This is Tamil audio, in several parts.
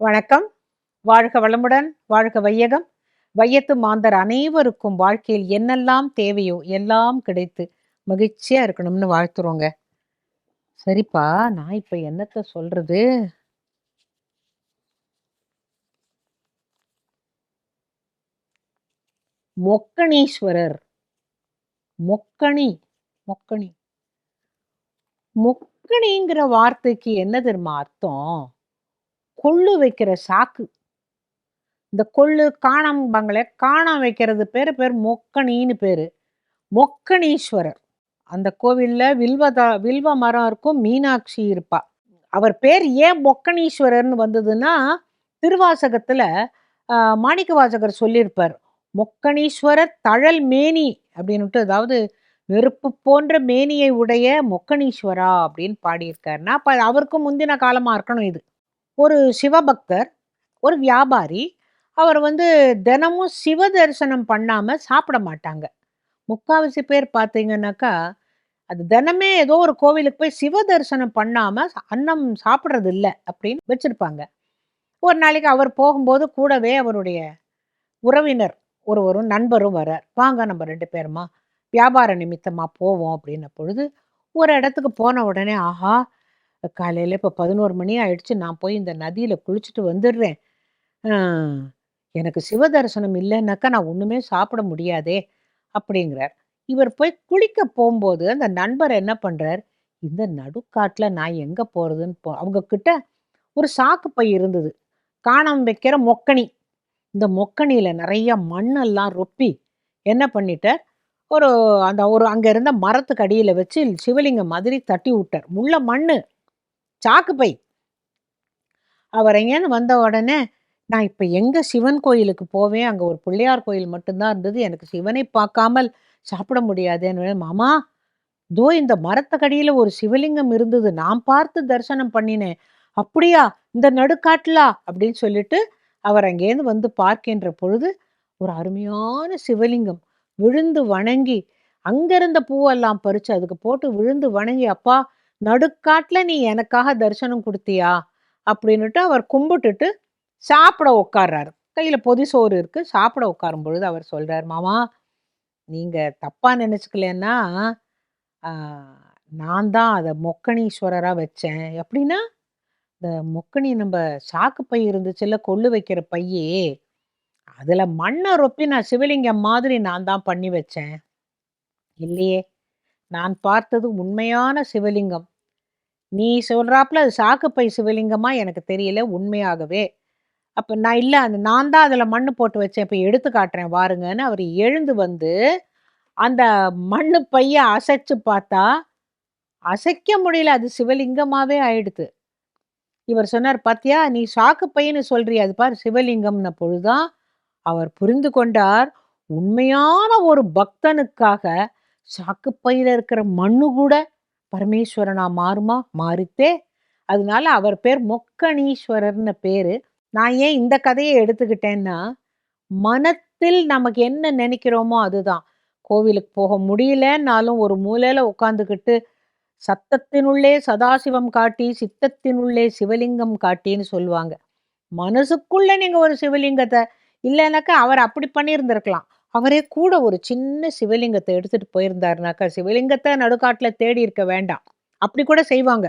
வணக்கம். வாழ்க வளமுடன் வாழ்க வையகம். வையத்து மாந்தர் அனைவருக்கும் வாழ்க்கையில் என்னெல்லாம் தேவையோ எல்லாம் கிடைத்து மகிழ்ச்சியா இருக்கணும்னு வாழ்த்துறோங்க. சரிப்பா நான் இப்ப என்னத்த சொல்றது? மொக்கணீஸ்வரர். மொக்கணி மொக்கணி. மொக்கணிங்கிற வார்த்தைக்கு என்ன தெரியுமா அர்த்தம்? கொள்ளு வைக்கிற சாக்கு. இந்த கொள்ளு காணம்பாங்களே காணம் வைக்கிறது பேர் பேர் மொக்கணின்னு பேர். மொக்கணீஸ்வரர் அந்த கோவிலில் வில்வதா வில்வ மரம் இருக்கும் மீனாட்சி இருப்பா. அவர் பேர் ஏன் மொக்கணீஸ்வரர்னு வந்ததுன்னா திருவாசகத்தில் மாணிக்க வாசகர் சொல்லியிருப்பார் மொக்கணீஸ்வரர் தழல் மேனி அப்படின்னுட்டு அதாவது நெருப்பு போன்ற மேனியை உடைய மொக்கணீஸ்வரா அப்படின்னு பாடியிருக்காருன்னா அப்போ அவருக்கும் முந்தின காலமாக இருக்கணும் இது. ஒரு சிவபக்தர் ஒரு வியாபாரி அவர் வந்து தினமும் சிவ தரிசனம் பண்ணாமல் சாப்பிட மாட்டாங்க. முக்காவாசி பேர் பார்த்தீங்கன்னாக்கா அது தினமே ஏதோ ஒரு கோவிலுக்கு போய் சிவ தரிசனம் பண்ணாமல் அன்னம் சாப்பிட்றது இல்லை அப்படின்னு வச்சுருப்பாங்க. ஒரு நாளைக்கு அவர் போகும்போது கூடவே அவருடைய உறவினர் ஒருவரும் நண்பரும் வரார் வாங்க நம்ம ரெண்டு பேருமா வியாபார நிமித்தமாக போவோம் அப்படின்ன பொழுது ஒரு இடத்துக்கு போன உடனே ஆஹா காலையில் இப்போ பதினோரு மணி ஆயிடுச்சு. நான் போய் இந்த நதியில் குளிச்சுட்டு வந்துடுறேன். எனக்கு சிவ தரிசனம் இல்லைன்னாக்கா நான் ஒன்றுமே சாப்பிட முடியாதே அப்படிங்கிறார். இவர் போய் குளிக்க போகும்போது அந்த நண்பர் என்ன பண்ணுறார் இந்த நடுக்காட்டில் நான் எங்கே போகிறதுன்னு போ அவங்க கிட்ட ஒரு சாக்கு பை இருந்தது. காணாமல் வைக்கிற மொக்கணி இந்த மொக்கணியில் நிறைய மண்ணெல்லாம் ரொப்பி என்ன பண்ணிட்டார்? ஒரு அந்த ஒரு அங்கே இருந்த மரத்துக்கு அடியில் வச்சு சிவலிங்கம் மாதிரி தட்டி விட்டார். முள்ள மண்ணு. சாக்கு பை. அவர் எங்கேன்னு வந்த உடனே நான் இப்போ எங்கே சிவன் கோயிலுக்கு போவேன்? அங்கே ஒரு பிள்ளையார் கோயில் மட்டும்தான் இருந்தது. எனக்கு சிவனை பார்க்காமல் சாப்பிட முடியாதுன்னு மாமா தோ இந்த மரத்தக்கடியில் ஒரு சிவலிங்கம் இருந்தது. நான் பார்த்து தரிசனம் பண்ணினேன். அப்படியா? இந்த நடுக்காட்டுலா? அப்படின்னு சொல்லிட்டு அவர் அங்கேருந்து வந்து பார்க்கின்ற பொழுது ஒரு அருமையான சிவலிங்கம் விழுந்து வணங்கி அங்கிருந்த பூவெல்லாம் பறித்து அதுக்கு போட்டு விழுந்து வணங்கி அப்பா நடுக்காட்டில் நீ எனக்காக தரிசனம் கொடுத்தியா? அப்படின்னுட்டு அவர் கும்பிட்டுட்டு சாப்பிட உட்கார்றாரு. கையில் பொதி சோறு இருக்குது சாப்பிட உட்காரும் பொழுது அவர் சொல்கிறார் மாமா நீங்கள் தப்பாக நினச்சிக்கலன்னா நான் தான் அதை மொக்கணீஸ்வரராக வச்சேன். எப்படின்னா இந்த மொக்கணி நம்ம சாக்கு பை இருந்துச்சுல்ல கொள்ளு வைக்கிற பையே அதில் மண்ணை ரொப்பி நான் சிவலிங்கம் மாதிரி நான் தான் பண்ணி வச்சேன். இல்லையே நான் பார்த்தது உண்மையான சிவலிங்கம். நீ சொல்கிறாப்புல அது சாக்குப்பை சிவலிங்கமா எனக்கு தெரியல உண்மையாகவே. அப்போ நான் இல்லை அந்த நான் தான் அதில் மண்ணு போட்டு வச்சேன். இப்போ எடுத்து காட்டுறேன் பாருங்கன்னு அவர் எழுந்து வந்து அந்த மண்ணு பைய அசைச்சு பார்த்தா அசைக்க முடியல அது சிவலிங்கமாகவே ஆயிடுது. இவர் சொன்னார் பாத்தியா நீ சாக்கு பையன்னு சொல்றிய அது பார் சிவலிங்கம்ன பொழுதுதான் அவர் புரிந்து கொண்டார் உண்மையான ஒரு பக்தனுக்காக சாக்குப்பையில் இருக்கிற மண்ணு கூட பரமேஸ்வரனா மாறுமா? மாறித்தே. அதனால அவர் பேர் மொக்கணீஸ்வரர்னு பேரு. நான் ஏன் இந்த கதையை எடுத்துக்கிட்டேன்னா மனத்தில் நமக்கு என்ன நினைக்கிறோமோ அதுதான். கோவிலுக்கு போக முடியலன்னாலும் ஒரு மூலையில உட்காந்துக்கிட்டு சத்தத்தினுள்ளே சதாசிவம் காட்டி சித்தத்தினுள்ளே சிவலிங்கம் காட்டின்னு சொல்லுவாங்க. மனசுக்குள்ள நீங்க ஒரு சிவலிங்கத்தை இல்லைனாக்கா அவர் அப்படி பண்ணியிருந்திருக்கலாம். அவரே கூட ஒரு சின்ன சிவலிங்கத்தை எடுத்துட்டு போயிருந்தாருனாக்கா சிவலிங்கத்தை நடுக்காட்டுல தேடி இருக்க வேண்டாம். அப்படி கூட செய்வாங்க.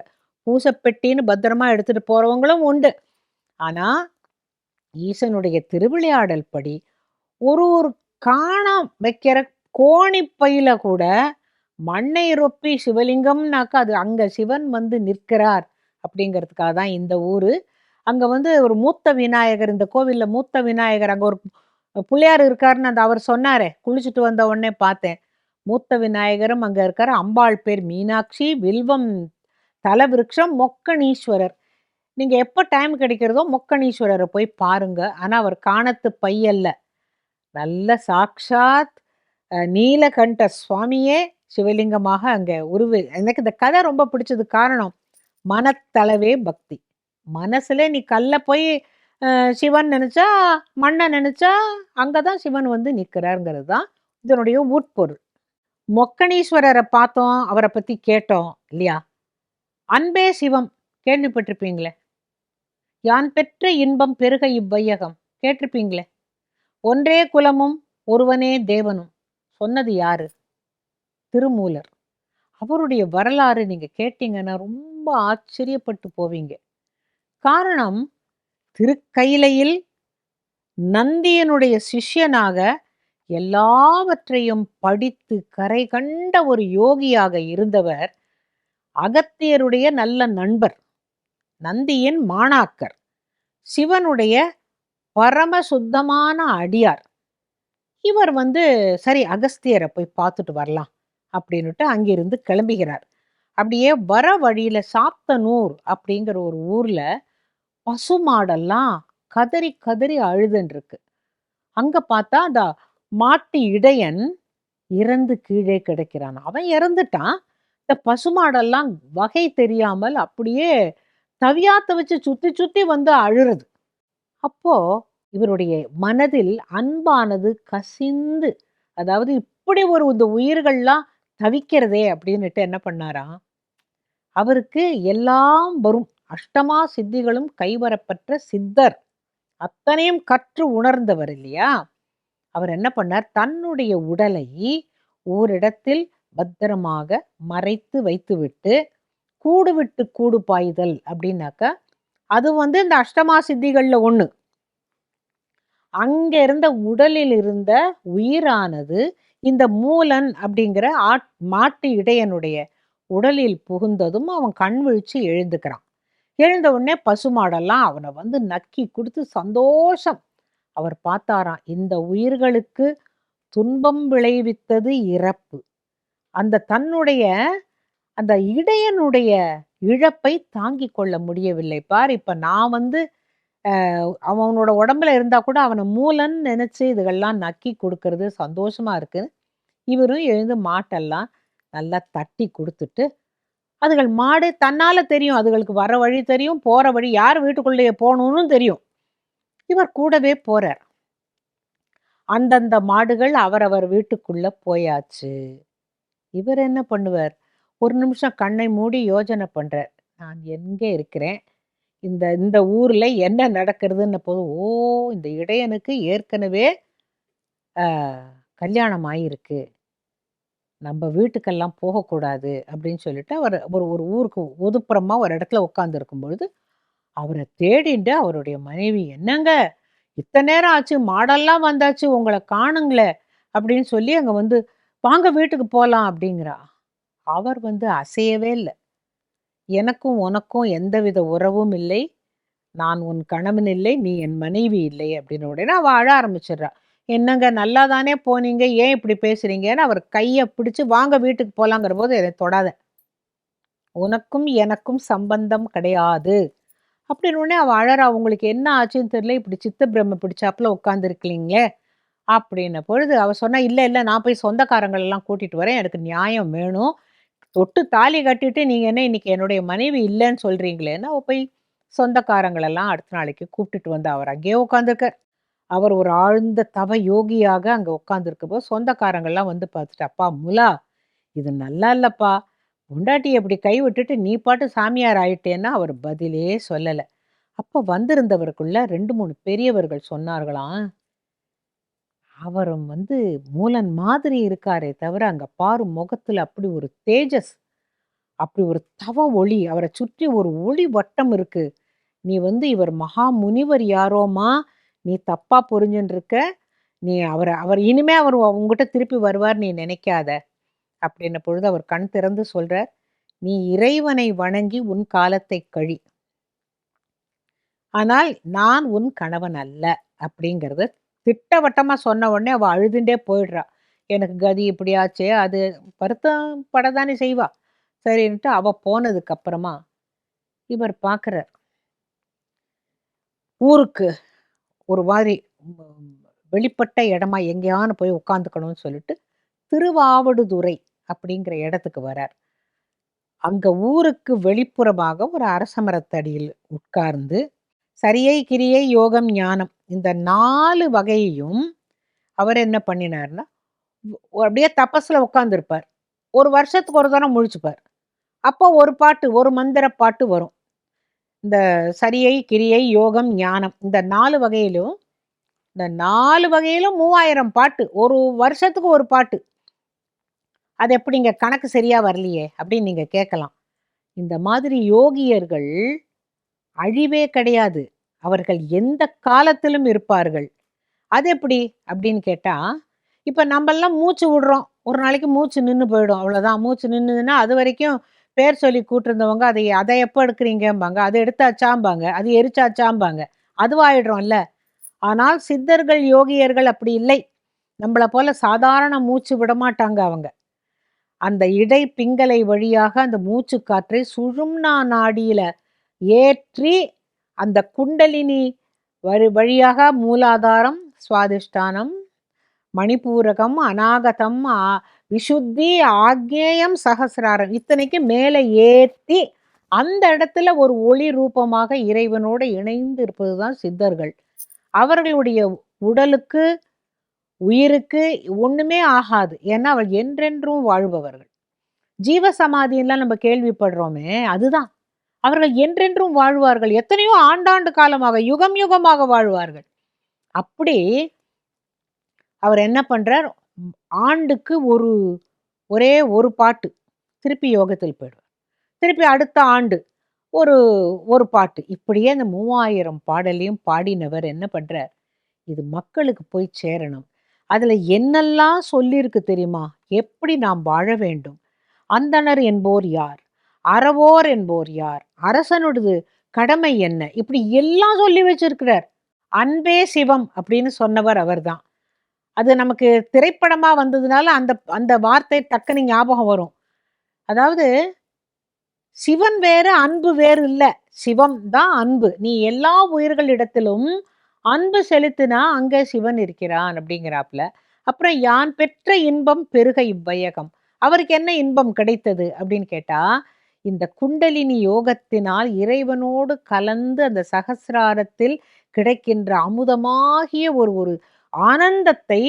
பூசப்பெட்டின்னு பத்திரமா எடுத்துட்டு போறவங்களும் உண்டு. ஆனா ஈசனுடைய திருவிளையாடல் படி ஒரு ஒரு காணம் வைக்கிற கோணி பையில கூட மண்ணை ரொப்பி சிவலிங்கம்னாக்கா அது அங்க சிவன் வந்து நிற்கிறார் அப்படிங்கிறதுக்காக தான் இந்த ஊரு. அங்க வந்து ஒரு மூத்த விநாயகர் இந்த கோவில்ல மூத்த விநாயகர் அங்க ஒரு பிள்ளையார் இருக்காருன்னு அந்த அவர் சொன்னாரே குளிச்சுட்டு வந்த உடனே பார்த்தேன். மூத்த விநாயகரும் அங்கே இருக்கார். அம்பாள் பேர் மீனாட்சி வில்வம் தலவிருட்சம் மொக்கணீஸ்வரர் நீங்கள் எப்போ டைம் கிடைக்கிறதோ மொக்கணீஸ்வரரை போய் பாருங்க. ஆனால் அவர் காணத்து பையல்ல நல்ல சாக்ஷாத் நீலகண்ட சுவாமியே சிவலிங்கமாக அங்கே உருவு எனக்கு இந்த கதை ரொம்ப பிடிச்சது காரணம் மனத்தளவே பக்தி. மனசுல நீ கல்ல போய் சிவன் நினச்சா மண்ணை அங்கே தான் சிவன் வந்து நிற்கிறாருங்கிறது தான் இதனுடைய உட்பொருள். மொக்கணீஸ்வரரை பார்த்தோம் அவரை பற்றி கேட்டோம் இல்லையா? அன்பே சிவம் கேள்விப்பட்டிருப்பீங்களே? யான் பெற்ற இன்பம் பெருக இவ்வையகம் கேட்டிருப்பீங்களே? ஒன்றே குலமும் ஒருவனே தேவனும் சொன்னது யாரு? திருமூலர். அவருடைய வரலாறு நீங்கள் கேட்டீங்கன்னா ரொம்ப ஆச்சரியப்பட்டு போவீங்க. காரணம் திருக்கைலையில் நந்தியனுடைய சிஷ்யனாக எல்லாவற்றையும் படித்து கரை கண்ட ஒரு யோகியாக இருந்தவர் அகத்தியருடைய நல்ல நண்பர் நந்தியின் மாணாக்கர் சிவனுடைய பரம சுத்தமான அடியார். இவர் வந்து சரி அகஸ்தியரை போய் பார்த்துட்டு வரலாம் அப்படின்னுட்டு அங்கிருந்து கிளம்புகிறார். அப்படியே வர வழியில் சாத்தனூர் அப்படிங்கிற ஒரு ஊரில் பசுமாடெல்லாம் கதறி கதறி அழுதுன்னு இருக்கு அங்க பார்த்தா அந்த மாட்டு இடையன் இறந்து கீழே கிடைக்கிறான். அவன் இறந்துட்டான். இந்த பசுமாடெல்லாம் வகை தெரியாமல் அப்படியே தவியாத்த வச்சு சுத்தி சுத்தி வந்து அழுறது. அப்போ இவருடைய மனதில் அன்பானது கசிந்து அதாவது இப்படி ஒரு இந்த உயிர்கள்லாம் தவிக்கிறதே அப்படின்னுட்டு என்ன பண்ணாராம்? அவருக்கு எல்லாம் வரும். அஷ்டமா சித்திகளும் கைவரப்பெற்ற சித்தர். அத்தனையும் கற்று உணர்ந்தவர் இல்லையா? அவர் என்ன பண்ணார்? தன்னுடைய உடலை ஓரிடத்தில் பத்திரமாக மறைத்து வைத்துவிட்டு கூடு விட்டு கூடு பாய்தல் அப்படின்னாக்க அது வந்து இந்த அஷ்டமா சித்திகளில் ஒன்று அங்க இருந்த உடலில் இருந்த உயிரானது இந்த மூலன் அப்படிங்கிற ஆட் மாட்டு இடையனுடைய உடலில் புகுந்ததும் அவன் கண் விழிச்சு எழுந்துக்கிறான். எழுந்த உடனே பசுமாடெல்லாம் அவனை வந்து நக்கி கொடுத்து சந்தோஷம். அவர் பார்த்தாராம் இந்த உயிர்களுக்கு துன்பம் விளைவித்தது இறப்பு. அந்த தன்னுடைய அந்த இடையனுடைய இழப்பை தாங்கி கொள்ள முடியவில்லை. பார் இப்ப நான் வந்து அவனோட உடம்புல இருந்தா கூட அவனை மூலன்னு நினைச்சு இதுகள்லாம் நக்கி கொடுக்கறது சந்தோஷமா இருக்கு இவரும் எழுந்து மாட்டெல்லாம் நல்லா தட்டி கொடுத்துட்டு அதுகள் மாடு தன்னால தெரியும் அதுகளுக்கு வர வழி தெரியும் போற வழி யார் வீட்டுக்குள்ளேயே போகணும்னு தெரியும். இவர் கூடவே போறார். அந்தந்த மாடுகள் அவரவர் வீட்டுக்குள்ள போயாச்சு. இவர் என்ன பண்ணுவார்? ஒரு நிமிஷம் கண்ணை மூடி யோஜனை பண்ணுறார் நான் எங்கே இருக்கிறேன்? இந்த இந்த ஊரில் என்ன நடக்கிறதுன்னு போது ஓ இந்த இடையனுக்கு ஏற்கனவே கல்யாணம் ஆகியிருக்கு நம்ம வீட்டுக்கெல்லாம் போகக்கூடாது அப்படின்னு சொல்லிட்டு அவர் ஒரு ஒரு ஊருக்கு ஒதுப்புறமாக ஒரு இடத்துல உட்காந்துருக்கும் பொழுது அவரை தேடிண்டு அவருடைய மனைவி என்னங்க? இத்தனை நேரம் ஆச்சு? மாடெல்லாம் வந்தாச்சு உங்களை காணுங்களே அப்படின்னு சொல்லி அங்கே வந்து வாங்க வீட்டுக்கு போகலாம் அப்படிங்கிறா. அவர் வந்து அசையவே இல்லை. எனக்கும் உனக்கும் எந்தவித உறவும் இல்லை. நான் உன் கணவன் இல்லை. நீ என் மனைவி இல்லை அப்படின்னு உடனே அவள் அழ ஆரம்பிச்சிடுறா. என்னங்க நல்லா தானே போனீங்க? ஏன் இப்படி பேசுறீங்கன்னு அவர் கையை பிடிச்சு வாங்க வீட்டுக்கு போலாங்கிற போது என்னை தொடாத. உனக்கும் எனக்கும் சம்பந்தம் கிடையாது. அப்படின்னு அவள் அழற அழறா என்ன ஆச்சுன்னு தெரியல இப்படி சித்த பிரம்ம பிடிச்சாப்புல உட்காந்துருக்கீங்களே அப்படின்ன பொழுது அவ சொன்னா இல்லை இல்லை நான் போய் சொந்தக்காரங்கள் எல்லாம் கூட்டிட்டு வரேன். எனக்கு நியாயம் வேணும். தொட்டு தாலி கட்டிட்டு நீங்க என்ன இன்னைக்கு என்னுடைய மனைவி இல்லைன்னு சொல்றீங்களேன்னு அவ போய் சொந்தக்காரங்களெல்லாம் அடுத்த நாளைக்கு கூப்பிட்டுட்டு வந்து அவர் அங்கேயே உட்காந்துருக்கார் அவர் ஒரு ஆழ்ந்த தவ யோகியாக அங்க உட்காந்துருக்கப்போ சொந்தக்காரங்கள்லாம் வந்து பார்த்துட்டு அப்பா முலா இது நல்லா இல்லைப்பா. பொண்டாட்டி அப்படி கை விட்டுட்டு நீ பாட்டு சாமியார் ஆயிட்டேன்னா அவர் பதிலே சொல்லலை. அப்போ வந்திருந்தவருக்குள்ள ரெண்டு மூணு பெரியவர்கள் சொன்னார்களாம் அவரும் வந்து மூலன் மாதிரி இருக்காரே தவிர அங்கே பாரு முகத்தில் அப்படி ஒரு தேஜஸ் அப்படி ஒரு தவ ஒளி அவரை சுற்றி ஒரு ஒளி வட்டம் இருக்கு. நீ வந்து இவர் மகா முனிவர் யாரோமா நீ தப்பாக புரிஞ்சுன்னு இருக்க நீ அவரை அவர் இனிமே அவர் உங்ககிட்ட திருப்பி வருவார் நீ நினைக்காத. அப்படின்ன பொழுது அவர் கண் திறந்து சொல்கிறார் நீ இறைவனை வணங்கி உன் காலத்தை கழி. ஆனால் நான் உன் கணவன் அல்ல. அப்படிங்கிறது திட்டவட்டமாக சொன்ன உடனே அவள் அழுதுண்டே போயிடுறா. எனக்கு கதி இப்படியாச்சே அது வருத்தம் படதானே செய்வா? சரின்ட்டு அவள் போனதுக்கப்புறமா இவர் பார்க்குறார் ஊருக்கு ஒரு மாதிரி வெளிப்பட்ட இடமா எங்கேயானு போய் உட்காந்துக்கணும்னு சொல்லிட்டு திருவாவடுதுறை அப்படிங்கிற இடத்துக்கு வரார். அங்க ஊருக்கு வெளிப்புறமாக ஒரு அரசமரத்தடியில் உட்கார்ந்து சரியை கிரியை யோகம் ஞானம் இந்த நாலு வகையையும் அவர் என்ன பண்ணினார்னா அப்படியே தபஸில் உட்காந்துருப்பார் ஒரு வருஷத்துக்கு ஒரு தடவை முழிச்சுப்பார். அப்போ ஒரு பாட்டு ஒரு மந்திர பாட்டு வரும். இந்த சரியை கிரியை யோகம் ஞானம் இந்த நாலு வகையிலும் இந்த நாலு வகையிலும் மூவாயிரம் பாட்டு ஒரு வருஷத்துக்கு ஒரு பாட்டு. அது எப்படிங்க கணக்கு சரியாக வரலையே அப்படின்னு நீங்கள் கேட்கலாம். இந்த மாதிரி யோகியர்கள் அழிவே கிடையாது. அவர்கள் எந்த காலத்திலும் இருப்பார்கள். அது எப்படி அப்படின்னு கேட்டால் இப்போ நம்மெல்லாம் மூச்சு விடுறோம். ஒரு நாளைக்கு மூச்சு நின்று போயிடும். அவ்வளோதான் மூச்சு நின்றுதுன்னா அது வரைக்கும் பேர் சொல்லி கூட்டிருந்தவங்க அதை அதை எப்போ எடுக்கிறீங்கம்பாங்க? அதை எடுத்தாச்சாம்பாங்க? அது எரிச்சாச்சாம்பாங்க? அதுவாயிடுறோம்ல. ஆனால் சித்தர்கள் யோகியர்கள் அப்படி இல்லை. நம்மளை போல சாதாரண மூச்சு விட மாட்டாங்க அவங்க. அந்த இடை பிங்கலை வழியாக அந்த மூச்சு காற்றை சுழும்னா நாடியில ஏற்றி அந்த குண்டலினி வழி வழியாக மூலாதாரம் சுவாதிஷ்டானம் மணிப்பூரகம் அநாகதம் ஆ- விசுத்தி ஆக்ஞேயம் சகசிராரம் இத்தனைக்கு மேலே ஏற்றி அந்த இடத்துல ஒரு ஒளி ரூபமாக இறைவனோடு இணைந்து இருப்பது தான் சித்தர்கள். அவர்களுடைய உடலுக்கு உயிருக்கு ஒன்றுமே ஆகாது. ஏன்னா அவள் என்றென்றும் வாழ்பவர்கள். ஜீவ சமாதியெல்லாம் நம்ம கேள்விப்படுறோமே அதுதான். அவர்கள் என்றென்றும் வாழ்வார்கள். எத்தனையோ ஆண்டாண்டு காலமாக யுகம் யுகமாக வாழ்வார்கள். அப்படி அவர் என்ன பண்றார்? ஆண்டுக்கு ஒரு ஒரே ஒரு பாட்டு திருப்பி யோகத்தில் போயிடுவார் திருப்பி அடுத்த ஆண்டு ஒரு ஒரு பாட்டு. இப்படியே அந்த மூவாயிரம் பாடலையும் பாடினவர் என்ன பண்ணுறார் இது மக்களுக்கு போய் சேரணும். அதில் என்னெல்லாம் சொல்லியிருக்கு தெரியுமா? எப்படி நாம் வாழ வேண்டும்? அந்தணர் என்போர் யார்? அறவோர் என்போர் யார்? அரசனுடைய கடமை என்ன? இப்படி எல்லாம் சொல்லி வச்சிருக்கிறார். அன்பே சிவம் அப்படின்னு சொன்னவர் அவர்தான். அது நமக்கு திரைப்படமாக வந்ததுனால அந்த அந்த வார்த்தை டக்குனு ஞாபகம் வரும். அதாவது சிவன் வேறு அன்பு வேறு இல்லை. சிவம் தான் அன்பு. நீ எல்லா உயிர்களிடத்திலும் அன்பு செலுத்தினா அங்கே சிவன் இருக்கிறான் அப்படிங்கிறாப்புல. அப்புறம் யான் பெற்ற இன்பம் பெருக இவ்வையகம். அவருக்கு என்ன இன்பம் கிடைத்தது அப்படின்னு கேட்டா இந்த குண்டலினி யோகத்தினால் இறைவனோடு கலந்து அந்த சகசிராரத்தில் கிடைக்கின்ற அமுதமாகிய ஒரு ஒரு ஆனந்தத்தை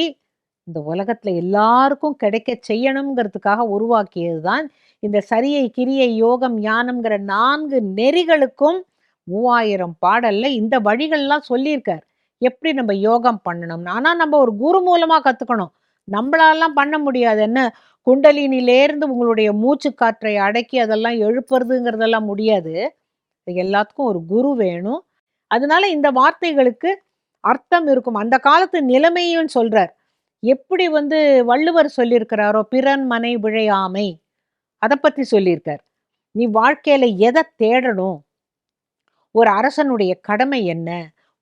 இந்த உலகத்துல எல்லாருக்கும் கிடைக்க செய்யணுங்கிறதுக்காக உருவாக்கியதுதான் இந்த சரியை கிரியை யோகம் ஞானம்ங்கிற நான்கு நெறிகளுக்கும் மூவாயிரம் பாடல்ல இந்த வழிகள்லாம் சொல்லியிருக்கார். எப்படி நம்ம யோகம் பண்ணணும்னு? ஆனா நம்ம ஒரு குரு மூலமா கத்துக்கணும். நம்மளாலாம் பண்ண முடியாது. என்ன? குண்டலினிலேருந்து உங்களுடைய மூச்சு காற்றை அடக்கி அதெல்லாம் எழுப்புறதுங்கிறதெல்லாம் முடியாது. எல்லாத்துக்கும் ஒரு குரு வேணும். அதனால இந்த வார்த்தைகளுக்கு அர்த்தம் இருக்கும். அந்த காலத்து நிலைமையும் சொல்றார். எப்படி வந்து வள்ளுவர் சொல்லியிருக்கிறாரோ பிறன் மனை விழையாமை. அதை பற்றி சொல்லியிருக்கார். நீ வாழ்க்கையில எதை தேடணும்? ஒரு அரசனுடைய கடமை என்ன?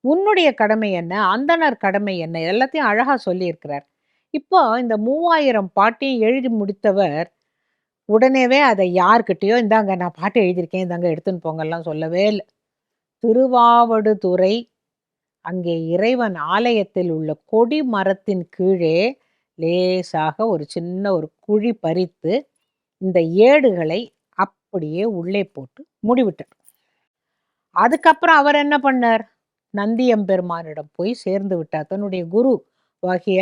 உன்னுடைய கடமை என்ன? அந்தணர் கடமை என்ன? எல்லாத்தையும் அழகா சொல்லியிருக்கிறார். இப்போ இந்த மூவாயிரம் பாட்டையும் எழுதி முடித்தவர் உடனேவே அதை யார்கிட்டயோ இந்தாங்க நான் பாட்டு எழுதியிருக்கேன் இந்தாங்க எடுத்துன்னு போங்கலாம் சொல்லவே இல்லை. திருவாவடுதுறை அங்கே இறைவன் ஆலயத்தில் உள்ள கொடி மரத்தின் கீழே லேசாக ஒரு சின்ன ஒரு குழி பறித்து இந்த ஏடுகளை அப்படியே உள்ளே போட்டு முடிவிட்டார். அதுக்கப்புறம் அவர் என்ன பண்ணார்? நந்தியம்பெருமானிடம் போய் சேர்ந்து விட்டார். தன்னுடைய குரு ஆகிய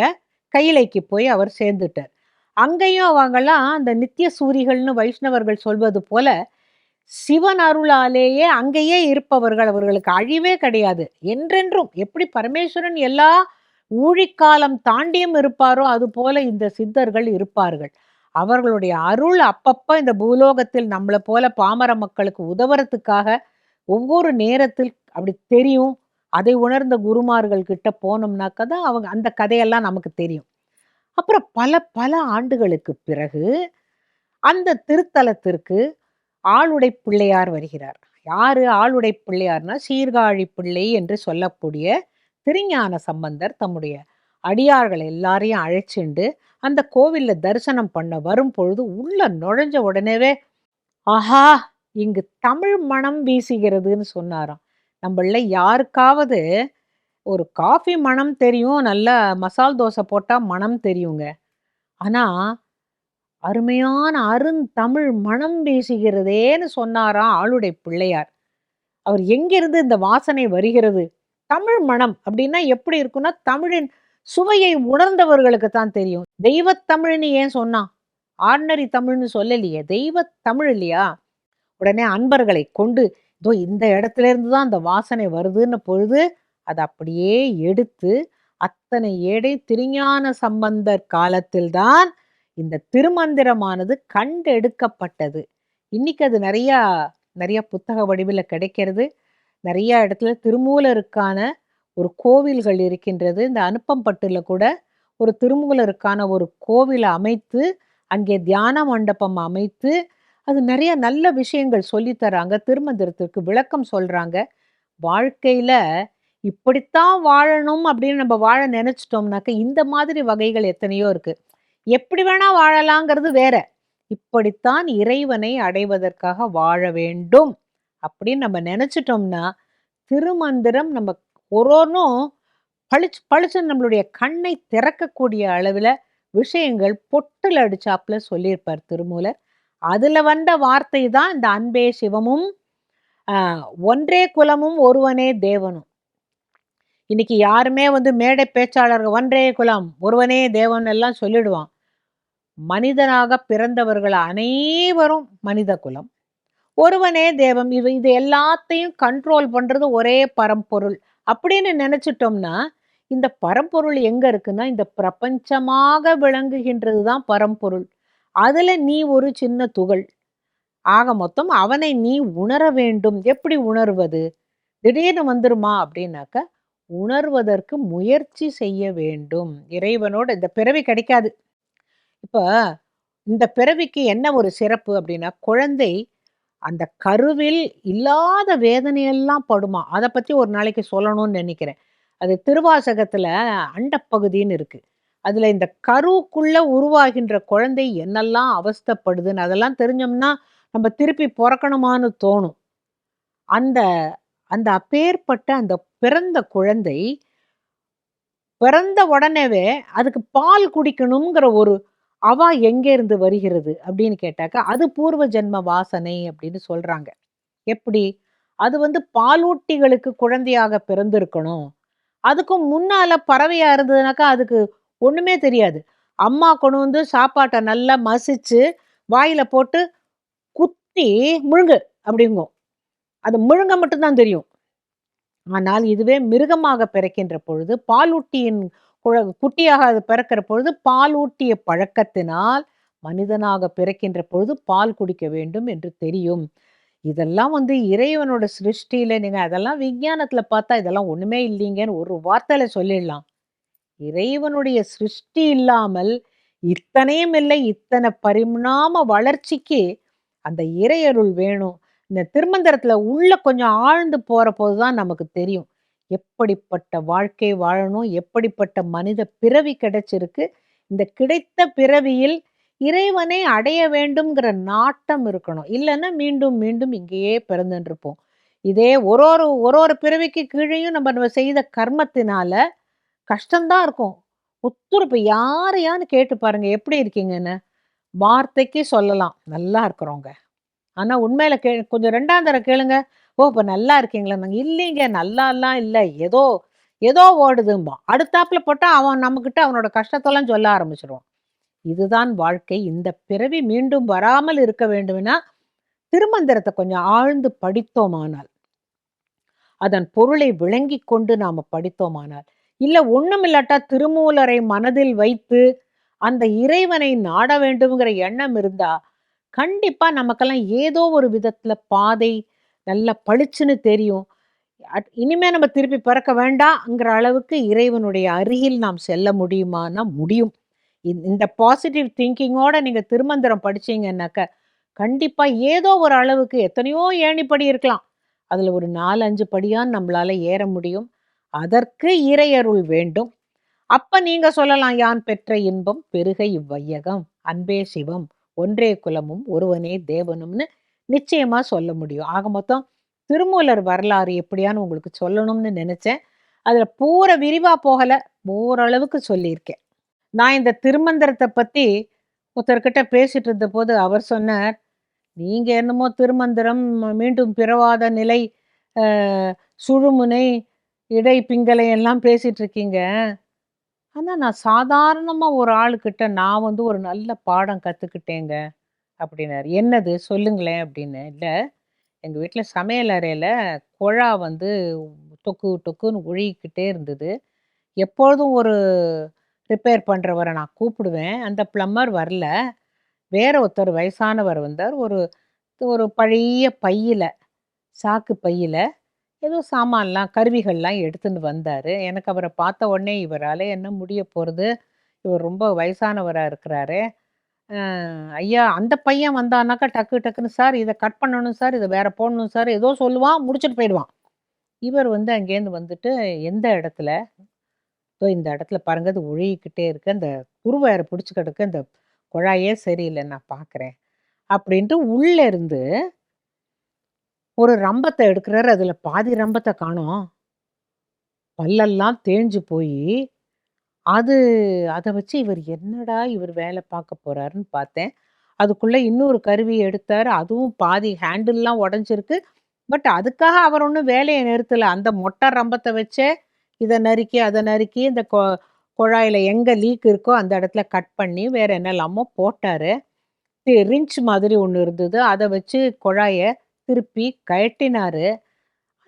கையிலைக்கு போய் அவர் சேர்ந்துட்டார். அங்கேயும் அவங்கெல்லாம் அந்த நித்திய சூரிகள்னு வைஷ்ணவர்கள் சொல்வது போல சிவன் அருளாலேயே அங்கேயே இருப்பவர்கள் அவர்களுக்கு அழிவே கிடையாது. என்றென்றும் எப்படி பரமேஸ்வரன் எல்லா ஊழிக்காலம் தாண்டியும் இருப்பாரோ அது போல இந்த சித்தர்கள் இருப்பார்கள். அவர்களுடைய அருள் அப்பப்போ இந்த பூலோகத்தில் நம்மளை போல பாமர மக்களுக்கு உதவுறதுக்காக ஒவ்வொரு நேரத்தில் அப்படி தெரியும். அதை உணர்ந்த குருமார்கள் கிட்ட போனோம்னாக்க தான் அவங்க அந்த கதையெல்லாம் நமக்கு தெரியும். அப்புறம் பல பல ஆண்டுகளுக்கு பிறகு அந்த திருத்தலத்திற்கு ஆளுடை பிள்ளையார் வருகிறார். யாரு ஆளுடை பிள்ளையார்னா சீர்காழி பிள்ளை என்று சொல்லக்கூடிய திருஞான சம்பந்தர் தம்முடைய அடியார்கள் எல்லாரையும் அழைச்சிண்டு அந்த கோவிலில் தரிசனம் பண்ண வரும் பொழுது உள்ள நுழைஞ்ச உடனேவே ஆஹா இங்கு தமிழ் மனம் வீசுகிறதுன்னு சொன்னாராம். நம்மள யாருக்காவது ஒரு காஃபி மனம் தெரியும் நல்ல மசால் தோசை போட்டால் மனம் தெரியுங்க. ஆனால் அருமையான அருந்தமிழ் மனம் பேசுகிறதேன்னு சொன்னாராம் ஆளுடைய பிள்ளையார். அவர் எங்கிருந்து இந்த வாசனை வருகிறது? தமிழ் மனம் அப்படின்னா எப்படி இருக்குன்னா தமிழின் சுவையை உணர்ந்தவர்களுக்கு தான் தெரியும். தெய்வத் தமிழ்னு ஏன் சொன்னான் ஆர்டினரி தமிழ்னு சொல்லலையே தெய்வத்தமிழ் இல்லையா? உடனே அன்பர்களை கொண்டு இதோ இந்த இடத்துல இருந்து தான் அந்த வாசனை வருதுன்னு பொழுது அதை அப்படியே எடுத்து அத்தனை ஏடை திருஞான சம்பந்தர் காலத்தில்தான் இந்த திருமந்திரமானது கண்டெடுக்கப்பட்டது. இன்னைக்கு அது நிறையா நிறையா புத்தக வடிவில் கிடைக்கிறது. நிறையா இடத்துல திருமூலருக்கான ஒரு கோவில்கள் இருக்கின்றது. இந்த அனுப்பம்பட்டில் கூட ஒரு திருமூலருக்கான ஒரு கோவிலை அமைத்து, அங்கே தியான மண்டபம் அமைத்து, அது நிறைய நல்ல விஷயங்கள் சொல்லித்தராங்க திருமந்திரத்திற்கு விளக்கம் சொல்கிறாங்க வாழ்க்கையில் இப்படித்தான் வாழணும் அப்படின்னு நம்ம வாழ நினச்சிட்டோம்னாக்க இந்த மாதிரி வகைகள் எத்தனையோ இருக்குது எப்படி வேணா வாழலாங்கிறது வேற. இப்படித்தான் இறைவனை அடைவதற்காக வாழ வேண்டும் அப்படின்னு நம்ம நினச்சிட்டோம்னா திருமந்திரம் நம்ம ஒரு ஒண்ணும் பளிச்சு பளிச்சுன்னு நம்மளுடைய கண்ணை திறக்கக்கூடிய அளவில் விஷயங்கள் பொட்டில் அடிச்சாப்புல சொல்லியிருப்பார் திருமூலர். அதில் வந்த வார்த்தை தான் இந்த அன்பே சிவமும், ஒன்றே குலமும் ஒருவனே தேவனும். இன்னைக்கு யாருமே வந்து மேடை பேச்சாளர்கள் ஒன்றே குலம், ஒருவனே தேவன் எல்லாம் சொல்லிடுவான். மனிதனாக பிறந்தவர்கள் அனைவரும் மனித குலம். ஒருவனே தேவம் இது இது எல்லாத்தையும் கண்ட்ரோல் பண்றது ஒரே பரம்பொருள். அப்படின்னு நினச்சிட்டோம்னா இந்த பரம்பொருள் எங்க இருக்குன்னா, இந்த பிரபஞ்சமாக விளங்குகின்றது தான் பரம்பொருள். அதுல நீ ஒரு சின்ன துகள். ஆக மொத்தம் அவனை நீ உணர வேண்டும். எப்படி உணர்வது? திடீர்னு வந்துருமா அப்படின்னாக்க, உணர்வதற்கு முயற்சி செய்ய வேண்டும். இறைவனோட இந்த பிறவி கிடைக்காது. இப்போ இந்த பிறவிக்கு என்ன ஒரு சிறப்பு அப்படின்னா, குழந்தை அந்த கருவில் இல்லாத வேதனையெல்லாம் படுமா? அதை பற்றி ஒரு நாளைக்கு சொல்லணும்னு நினைக்கிறேன். அது திருவாசகத்தில் அண்டப்பகுதின்னு இருக்குது அதில் இந்த கருவுக்குள்ளே உருவாகின்ற குழந்தை என்னெல்லாம் அவஸ்தைப்படுதுன்னு அதெல்லாம் தெரிஞ்சோம்னா, நம்ம திருப்பி பிறக்கணுமான்னு தோணும். அந்த அந்த அப்பேற்பட்ட அந்த பிறந்த குழந்தை பிறந்த உடனேவே அதுக்கு பால் குடிக்கணுங்கிற ஒரு அவா எங்கேருந்து வருகிறது அப்படின்னு கேட்டாக்கா, அது பூர்வ ஜென்ம வாசனை அப்படின்னு சொல்றாங்க. எப்படி? அது வந்து பாலூட்டிகளுக்கு குழந்தையாக பிறந்திருக்கணும். அதுக்கும் முன்னால பறவையா இருந்ததுனாக்கா, அதுக்கு ஒண்ணுமே தெரியாது. அம்மா கொண்டு வந்து சாப்பாட்டை நல்லா மசிச்சு, வாயில போட்டு குத்தி முழுங்கு அப்படிங்கும். அது முழுங்க மட்டும்தான் தெரியும். ஆனால் இதுவே மிருகமாக பிறக்கின்ற பொழுது, பாலூட்டியின் குட்டியாக அது பிறக்கிற பொழுது, பால் ஊட்டிய பழக்கத்தினால் மனிதனாக பிறக்கின்ற பொழுது பால் குடிக்க வேண்டும் என்று தெரியும். இதெல்லாம் வந்து இறைவனோட சிருஷ்டியில நீங்க அதெல்லாம் விஞ்ஞானத்துல பார்த்தா இதெல்லாம் ஒண்ணுமே இல்லைங்கன்னு ஒரு வார்த்தையில சொல்லிடலாம். இறைவனுடைய சிருஷ்டி இல்லாமல் இத்தனையும் இல்லை, இத்தனை பரிணாம வளர்ச்சிக்கு அந்த இறையருள் வேணும். இந்த திருமந்திரத்துல உள்ள கொஞ்சம் ஆழ்ந்து போற தான் நமக்கு தெரியும். எப்படிப்பட்ட வாழ்க்கை வாழணும், எப்படிப்பட்ட மனித பிறவி கிடைச்சிருக்கு. இந்த கிடைத்த பிறவியில் இறைவனை அடைய வேண்டும்ங்கிற நாட்டம் இருக்கணும். இல்லைன்னா மீண்டும் மீண்டும் இங்கேயே பிறந்துருப்போம் இதே ஒரு ஒரு ஒரு ஒரு பிறவிக்கு கீழேயும் நம்ம நம்ம செய்த கர்மத்தினால கஷ்டம்தான் இருக்கும். ஒத்துரு இப்ப யாரையான்னு கேட்டு பாருங்க, எப்படி இருக்கீங்கன்னு? வார்த்தைக்கு சொல்லலாம், நல்லா இருக்கிறோங்க. ஆனால் உண்மையில கே கொஞ்சம் 2ஆம் தர கேளுங்க, ஓ! இப்போ நல்லா இருக்கீங்களான்னாங்க. இல்லைங்க நல்லாலாம் இல்ல. ஏதோ ஏதோ ஓடுதும்பா அடுத்தாப்புல போட்டா அவன் நம்மக்கிட்ட அவனோட கஷ்டத்தெல்லாம் சொல்ல ஆரம்பிச்சிருவான் இதுதான் வாழ்க்கை. இந்த பிறவி மீண்டும் வராமல் இருக்க வேண்டும்னா, திருமந்திரத்தை கொஞ்சம் ஆழ்ந்து படித்தோமானால், அதன் பொருளை விளங்கி கொண்டு நாம படித்தோமானால், இல்ல ஒண்ணுமில்லாட்டா திருமூலரை மனதில் வைத்து, அந்த இறைவனை நாட வேண்டுங்கிற எண்ணம் இருந்தா, கண்டிப்பா நமக்கெல்லாம் ஏதோ ஒரு விதத்துல பாதை நல்லா பளிச்சுன்னு தெரியும். அட் இனிமே நம்ம திருப்பி பிறக்க வேண்டாங்கிற அளவுக்கு இறைவனுடைய அருகில் நாம் செல்ல முடியுமானா முடியும். இந்த பாசிட்டிவ் திங்கிங்கோட நீங்க திருமந்திரம் படிச்சீங்கன்னாக்க, கண்டிப்பா ஏதோ ஒரு அளவுக்கு எத்தனையோ ஏணிப்படி இருக்கலாம். அதுல ஒரு நாலு அஞ்சு படியான் நம்மளால ஏற முடியும். அதற்கு இறையருள் வேண்டும். அப்ப நீங்க சொல்லலாம், "யான் பெற்ற இன்பம் பெருக இவ்வையகம். அன்பே சிவம். ஒன்றே குலமும் ஒருவனே தேவனும்னு" நிச்சயமாக சொல்ல முடியும். ஆக மொத்தம் திருமூலர் வரலாறு எப்படியான்னு உங்களுக்கு சொல்லணும்னு நினச்சேன் அதில் பூர விரிவாக போகலை ஓரளவுக்கு சொல்லியிருக்கேன். நான் இந்த திருமந்திரத்தை பற்றி ஒருத்தர்கிட்ட பேசிட்டு இருந்தபோது அவர் சொன்னார், நீங்கள் என்னமோ திருமந்திரம், மீண்டும் பிறவாத நிலை, சுழுமுனை, இடை பிங்கலை எல்லாம் பேசிகிட்டு இருக்கீங்க. ஆனால் நான் சாதாரணமாக ஒரு ஆளுக்கிட்ட நான் வந்து ஒரு நல்ல பாடம் கற்றுக்கிட்டேங்க அப்படின்னாரு. "என்னது? சொல்லுங்களேன்" அப்படின்னு. இல்லை எங்கள் வீட்டில் சமையல் அறையில் குழா வந்து டொக்கு டொக்குன்னு ஒழுகிக்கிட்டே இருந்தது. எப்பொழுதும் ஒரு ரிப்பேர் பண்ணுறவரை நான் கூப்பிடுவேன். அந்த ப்ளம்மர் வரல. வேற ஒருத்தர் வயசானவர் வந்தார். ஒரு ஒரு பழைய பையில் சாக்கு பையில் ஏதோ சாமான்லாம், கருவிகள்லாம் எடுத்துன்னு வந்தார் எனக்கு அவரை பார்த்த உடனே இவரால் என்ன முடிய போகிறது இவர் ரொம்ப வயசானவராக இருக்கிறாரு அ ஐயா அந்த பையன் வந்தானாக்கா டக்கு டக்குன்னு, "சார் இத கட் பண்ணணும் சார். இத வேற போடணும் சார்." ஏதோ சொல்லுவான். முடிச்சுட்டு போயிடுவான். இவர் வந்து அங்கேருந்து வந்துட்டு, "எந்த இடத்துல?" "இதோ இந்த இடத்துல பாருங்க. அது ஒழுகிக்கிட்டே இருக்கு. அந்த குருவ பிடிச்சி பிடிச்சு கிடக்கு. அந்த குழாயே சரியில்ல. நான் பார்க்குறேன்." அப்படின்ட்டு உள்ள இருந்து ஒரு ரம்பத்த எடுக்குறாரு. அதுல பாதி ரம்பத்த காணோம். பல்லெல்லாம் தேஞ்சு போயி, அது அதை வச்சு இவர் என்னடா இவர் வேலை பார்க்க போறாருன்னு பார்த்தேன். அதுக்குள்ள இன்னொரு கருவி எடுத்தார் அதுவும் பாதி ஹேண்டில்லாம் உடஞ்சிருக்கு பட் அதுக்காக அவர் ஒன்றும் வேலையை நிறுத்தலை அந்த மொட்டை ரம்பத்தை வச்சே இதை நறுக்கி, அதை நறுக்கி இந்த கொ குழாயில் எங்கே லீக் இருக்கோ அந்த இடத்துல கட் பண்ணி வேற என்னலாமோ போட்டார் ரிஞ்ச் மாதிரி ஒன்று இருந்தது. அதை வச்சு குழாயை திருப்பி கழட்டினாரு.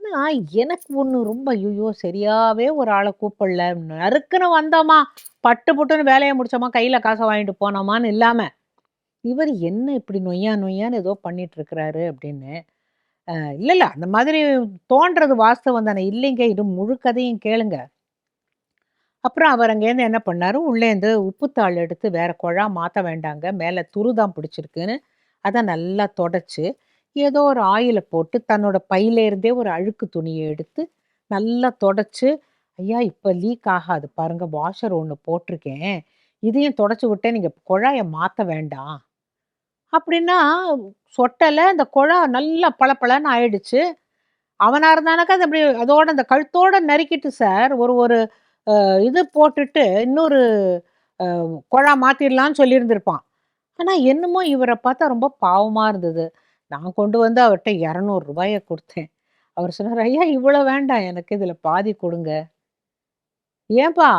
ஆனா எனக்கு ஒன்று ரொம்ப ஐயோ சரியாவே ஒரு ஆளை கூப்பிடல. நறுக்குன்னு வந்தோமா, பட்டு புட்டுன்னு வேலையை முடிச்சோமா, கையில் காசை வாங்கிட்டு போனோமான்னு இல்லாமல் இவர் என்ன இப்படி நொய்யா நொய்யான்னு ஏதோ பண்ணிட்டு இருக்கிறாரு அப்படின்னு. இல்லை இல்லை அந்த மாதிரி தோன்றது வாஸ்தவம் தானே. இல்லைங்க. இது முழு கதையும் கேளுங்க. அப்புறம் அவர் அங்கேருந்து என்ன பண்ணார் உள்ளேருந்து உப்புத்தாள் எடுத்து வேற குழா மாற்ற வேண்டாங்க. மேலே துரு தான் பிடிச்சிருக்குன்னு, அதை நல்லா தொடச்சி ஏதோ ஒரு ஆயில போட்டு தன்னோட பையிலேருந்தே ஒரு அழுக்கு துணியை எடுத்து, நல்லா தொடச்சு, "ஐயா இப்ப லீக் ஆகாது பாருங்க. வாஷர் ஒன்று போட்டிருக்கேன். இதையும் தொடச்சு விட்டேன். நீங்க குழாய மாற்ற வேண்டாம்." அப்படின்னா சொட்டலை அந்த குழா நல்லா பளபளன்னு ஆயிடுச்சு. அவனா இருந்தானாக்கா அது அப்படி அதோட அந்த கழுத்தோட நறுக்கிட்டு சார், ஒரு ஒரு இது போட்டுட்டு இன்னொரு குழா மாற்றிடலான்னு சொல்லியிருந்திருப்பான். ஆனால் என்னமோ இவரை பார்த்தா ரொம்ப பாவமாக இருந்தது. நான் கொண்டு வந்து அவர்கிட்ட இரநூறுபாயை கொடுத்தேன் அவர் சொன்னார் "ஐயா இவ்வளோ வேண்டாம் எனக்கு. இதில் பாதி கொடுங்க "ஏன்பா?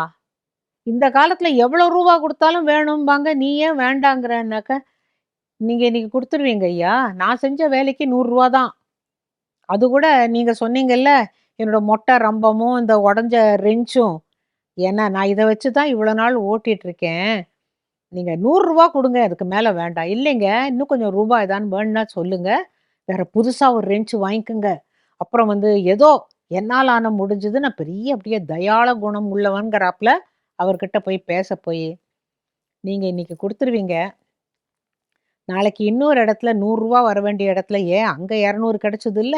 இந்த காலத்தில் எவ்வளோ ரூபா கொடுத்தாலும் வேணும்பாங்க. நீ ஏன் வேண்டாங்கிறனாக்க நீங்கள் இன்னைக்கு கொடுத்துருவீங்க ஐயா. நான் செஞ்ச வேலைக்கு நூறுரூவா தான் அது கூட நீங்கள் சொன்னீங்கல்ல, என்னோட மொட்டை ரம்பமும், இந்த உடஞ்ச ரெஞ்சும். ஏன்னா நான் இதை வச்சு தான் இவ்வளோ நாள் ஓட்டிகிட்ருக்கேன் நீங்க நூறுரூவா கொடுங்க அதுக்கு மேலே வேண்டாம்." "இல்லைங்க. இன்னும் கொஞ்சம் ரூபாய் ஏதான்னு வேணும்னா சொல்லுங்க. வேற புதுசாக ஒரு ரெஞ்ச் வாங்கிக்கோங்க அப்புறம் வந்து ஏதோ என்னால் ஆன முடிஞ்சது நான் பெரிய அப்படியே தயாள குணம் உள்ளவன்கிறாப்ல அவர்கிட்ட போய் பேச போய் நீங்கள் இன்னைக்கு கொடுத்துருவீங்க நாளைக்கு இன்னொரு இடத்துல நூறுரூவா வர வேண்டிய இடத்துல ஏன் அங்க 200 கிடைச்சதுல்ல.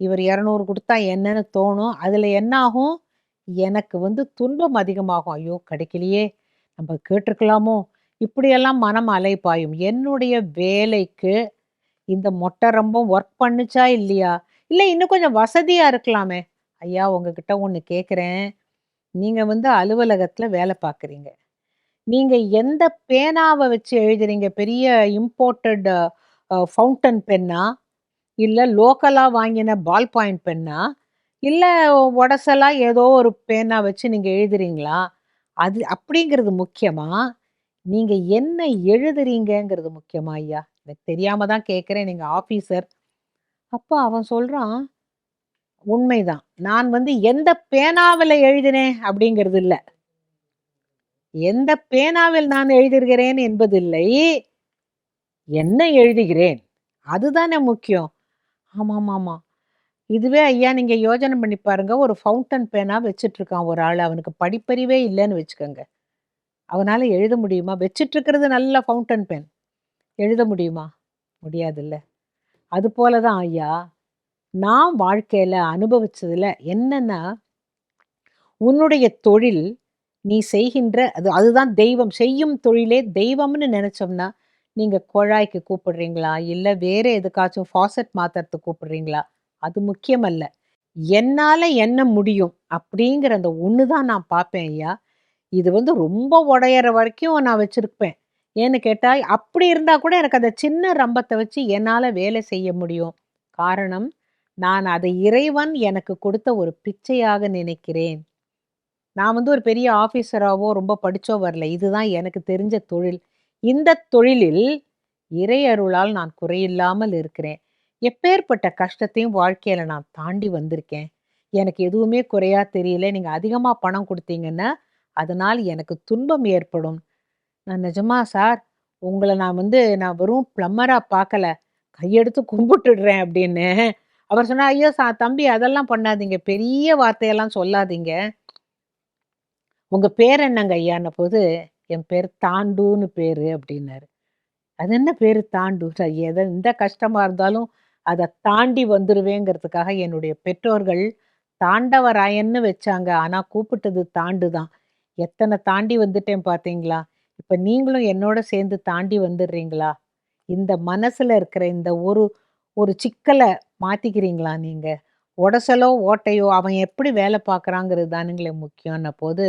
இவர் இரநூறு கொடுத்தா என்னன்னு தோணும். அதில் என்ன ஆகும்? எனக்கு வந்து துன்பம் அதிகமாகும். ஐயோ! கிடைக்கலையே! நம்ம கேட்டுருக்கலாமோ? இப்படியெல்லாம் மனம் அலைப்பாயும் என்னுடைய வேலைக்கு இந்த மொட்டை ரொம்ப ஒர்க் பண்ணுச்சா இல்லையா? இல்லை இன்னும் கொஞ்சம் வசதியாக இருக்கலாமே. ஐயா உங்ககிட்ட ஒன்று கேட்குறேன் நீங்கள் வந்து அலுவலகத்தில் வேலை பார்க்குறீங்க. நீங்கள் எந்த பேனாவை வச்சு எழுதுறீங்க? பெரிய இம்போர்ட்டட் ஃபவுண்டன் பென்னா? இல்லை லோக்கலாக வாங்கின பால் பாயிண்ட் பென்னா? இல்லை உடசலாக ஏதோ ஒரு பேனா வச்சு நீங்கள் எழுதுறீங்களா? அது அப்படிங்கிறது முக்கியமாக நீங்க என்ன எழுதுறீங்கங்கிறது முக்கியமா ஐயா? எனக்கு தெரியாம தான் கேட்குறேன் நீங்க ஆஃபீஸர் அப்போ அவன் சொல்றான், "உண்மைதான். நான் வந்து எந்த பேனாவில் எழுதினேன் அப்படிங்கிறது இல்லை எந்த பேனாவில் நான் எழுதுகிறேன் என்பதில்லை. என்ன எழுதுகிறேன்? அதுதானே முக்கியம்." ஆமாம் ஆமாம் இதுவே ஐயா நீங்கள் யோசனை பண்ணி பாருங்க. ஒரு ஃபவுண்டன் பேனா வச்சுட்ருக்கான் ஒரு ஆள் அவனுக்கு படிப்பறிவே இல்லைன்னு வச்சுக்கோங்க அவனால் எழுத முடியுமா? வச்சிட்ருக்கிறது நல்ல ஃபவுண்டன் பென். எழுத முடியுமா? முடியாதுல்ல. அதுபோல தான் ஐயா, நான் வாழ்க்கையில் அனுபவித்ததில் என்னென்னா உன்னுடைய தொழில் நீ செய்கின்ற அது அதுதான் தெய்வம். செய்யும் தொழிலே தெய்வம்னு நினச்சோம்னா நீங்கள் குழாய்க்கு கூப்பிடுறீங்களா? இல்லை வேறு எதுக்காச்சும் ஃபாசெட் மாத்துறதுக்கு கூப்பிடுறீங்களா? அது முக்கியமல்ல என்னால் என்ன முடியும்? அப்படிங்கிற அந்த ஒன்று தான் நான் பார்ப்பேன் ஐயா. இது வந்து ரொம்ப உடையிற வரைக்கும் நான் வச்சுருப்பேன் ஏன்னு கேட்டால் அப்படி இருந்தால் கூட எனக்கு அந்த சின்ன ரம்பத்தை வச்சு என்னால் வேலை செய்ய முடியும். காரணம், நான் அதை இறைவன் எனக்கு கொடுத்த ஒரு பிச்சையாக நினைக்கிறேன். நான் வந்து ஒரு பெரிய ஆஃபீஸராகவோ ரொம்ப படித்தோ வரல. இதுதான் எனக்கு தெரிஞ்ச தொழில். இந்த தொழிலில் இறை அருளால் நான் குறையில்லாமல் இருக்கிறேன். எப்பேர்ப்பட்ட கஷ்டத்தையும் வாழ்க்கையில் நான் தாண்டி வந்திருக்கேன். எனக்கு எதுவுமே குறையா தெரியல. நீங்கள் அதிகமாக பணம் கொடுத்தீங்கன்னா அதனால் எனக்கு துன்பம் ஏற்படும். நான் நிஜமா சார், உங்களை நான் வந்து நான் வெறும் பிளம்மராக பார்க்கல. கையெடுத்து கும்பிட்டுடுறேன் அப்படின்னு. அவர் சொன்னார், "ஐயோ! சா தம்பி அதெல்லாம் பண்ணாதீங்க. பெரிய வார்த்தையெல்லாம் சொல்லாதீங்க." "உங்க பேர் என்னங்க ஐயான்னபோது, என் பேர் தாண்டுன்னு பேரு" அப்படின்னாரு. "அது என்ன பேரு தாண்டு?" எதை எந்த கஷ்டமா இருந்தாலும் அதை தாண்டி வந்துருவேங்கிறதுக்காக என்னுடைய பெற்றோர்கள் தாண்டவராயன்னு வச்சாங்க. ஆனா கூப்பிட்டது தாண்டு தான். எத்தனை தாண்டி வந்துட்டேன் பார்த்தீங்களா? இப்போ நீங்களும் என்னோட சேர்ந்து தாண்டி வந்துடுறீங்களா? இந்த மனசில் இருக்கிற இந்த ஒரு ஒரு சிக்கலை மாற்றிக்கிறீங்களா நீங்கள் உடசலோ, ஓட்டையோ அவன் எப்படி வேலை பார்க்குறாங்கிறது தானுங்களே முக்கியம்ன போது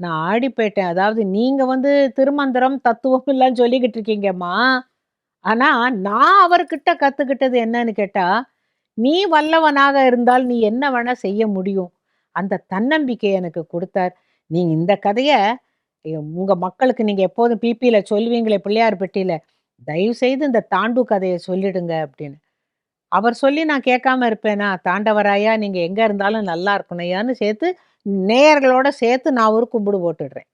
நான் ஆடி போயிட்டேன். அதாவது நீங்கள் வந்து திருமந்திரம், தத்துவம் எல்லாம் சொல்லிக்கிட்டு இருக்கீங்கம்மா. ஆனால் நான் அவர்கிட்ட கற்றுக்கிட்டது என்னன்னு கேட்டால் "நீ வல்லவனாக இருந்தால் நீ என்ன வேணால் செய்ய முடியும்." அந்த தன்னம்பிக்கை எனக்கு கொடுத்தார் நீங்கள் இந்த கதையை உங்கள் மக்களுக்கு நீங்கள் எப்போதும் பிபியில் சொல்லுவீங்களே பிள்ளையார் பெட்டியில் தயவு செய்து இந்த தாண்டு கதையை சொல்லிடுங்க" அப்படின்னு. அவர் சொல்லி நான் கேட்காம இருப்பேனா? "தாண்டவராயா நீங்கள் எங்கே இருந்தாலும் நல்லா இருக்கணையான்னு சேர்த்து நேயர்களோட சேர்த்து நான் ஒரு கும்பிடு போட்டுடுறேன்.